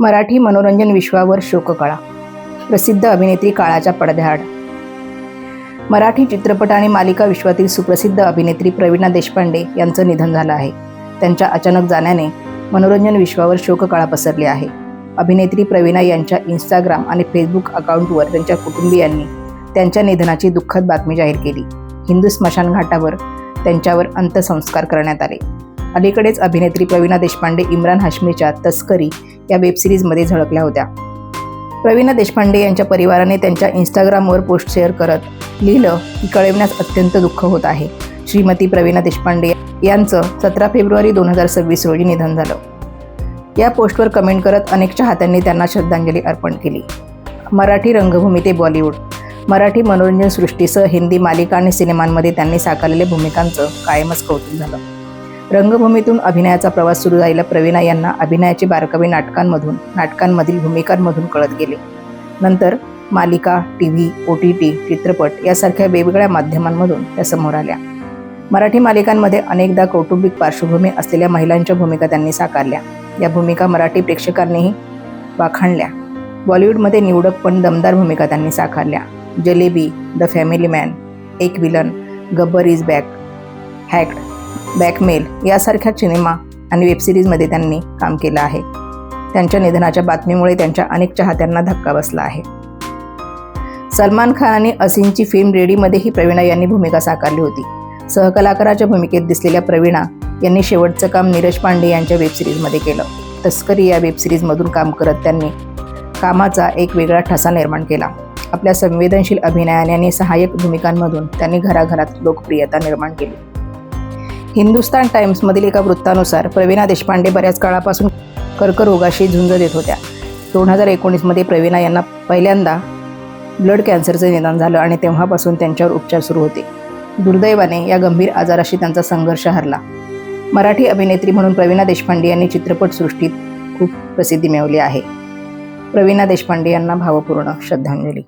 मराठी मनोरंजन विश्वावर शोककळा. प्रसिद्ध अभिनेत्री काळाच्या पडद्याआड. मराठी चित्रपट आणि मालिका विश्वातील सुप्रसिद्ध अभिनेत्री प्रवीणा देशपांडे यांचं निधन झालं आहे. त्यांच्या अचानक जाण्याने मनोरंजन विश्वावर शोककळा पसरली आहे. अभिनेत्री प्रवीणा यांच्या इंस्टाग्राम आणि फेसबुक अकाउंटवर त्यांच्या कुटुंबियांनी त्यांच्या निधनाची दुःखद बातमी जाहीर केली. हिंदू स्मशानघाटावर त्यांच्यावर अंत्यसंस्कार करण्यात आले. अलीकडेच अभिनेत्री प्रवीणा देशपांडे इम्रान हाशमीच्या तस्करी या वेबसिरीजमध्ये झळकल्या होत्या. प्रवीणा देशपांडे यांच्या परिवाराने त्यांच्या इंस्टाग्रामवर पोस्ट शेअर करत लिहिलं की कळविण्यास अत्यंत दुःख होत आहे. श्रीमती प्रवीणा देशपांडे यांचं सतरा फेब्रुवारी दोन हजार सव्वीस रोजी निधन झालं. या पोस्टवर कमेंट करत अनेक चाहत्यांनी त्यांना श्रद्धांजली अर्पण केली. मराठी रंगभूमी ते बॉलिवूड मराठी मनोरंजन सृष्टीसह हिंदी मालिका आणि सिनेमांमध्ये त्यांनी साकारलेल्या भूमिकांचं कायमच कौतुक झालं. रंगभूमीतून अभिनयाचा प्रवास सुरू झालेल्या प्रवीणा यांना अभिनयाचे बारकावे नाटकांमधून नाटकांमधील भूमिकांमधून कळत गेले. नंतर मालिका T V O T T चित्रपट यासारख्या वेगवेगळ्या माध्यमांमधून त्या समोर आल्या. मराठी मालिकांमध्ये अनेकदा कौटुंबिक पार्श्वभूमी असलेल्या महिलांच्या भूमिका त्यांनी साकारल्या. या भूमिका मराठी प्रेक्षकांनीही वाखाणल्या. बॉलिवूडमध्ये निवडक पण दमदार भूमिका त्यांनी साकारल्या. Jalebi the family man Ek villain Gabbar is back hacked blackmail यासारख्या सिनेमा आणि वेबसिरीजमध्ये त्यांनी काम केलं आहे. त्यांच्या निधनाच्या बातमीमुळे त्यांच्या अनेक चाहत्यांना धक्का बसला आहे. सलमान खान आणि असिनची फिल्म रेडीमध्येही प्रवीणा यांनी भूमिका साकारली होती. सहकलाकाराच्या भूमिकेत दिसलेल्या प्रवीणा यांनी शेवटचं काम नीरज पांडे यांच्या वेबसिरीजमध्ये केलं. तस्करी या वेबसिरीजमधून काम करत त्यांनी कामाचा एक वेगळा ठसा निर्माण केला. आपल्या संवेदनशील अभिनयाने आणि सहाय्यक भूमिकांमधून त्यांनी घराघरात लोकप्रियता निर्माण केली. हिंदुस्तान टाइम्समधील एका वृत्तानुसार प्रवीणा देशपांडे बऱ्याच काळापासून कर्करोगाशी झुंज देत होत्या. दोन हजार एकोणीसमध्ये प्रवीणा यांना पहिल्यांदा ब्लड कॅन्सरचं निदान झालं आणि तेव्हापासून त्यांच्यावर उपचार सुरू होते. दुर्दैवाने या गंभीर आजाराशी त्यांचा संघर्ष हरला. मराठी अभिनेत्री म्हणून प्रवीणा देशपांडे यांनी चित्रपटसृष्टीत खूप प्रसिद्धी मिळवली आहे. प्रवीणा देशपांडे यांना भावपूर्ण श्रद्धांजली.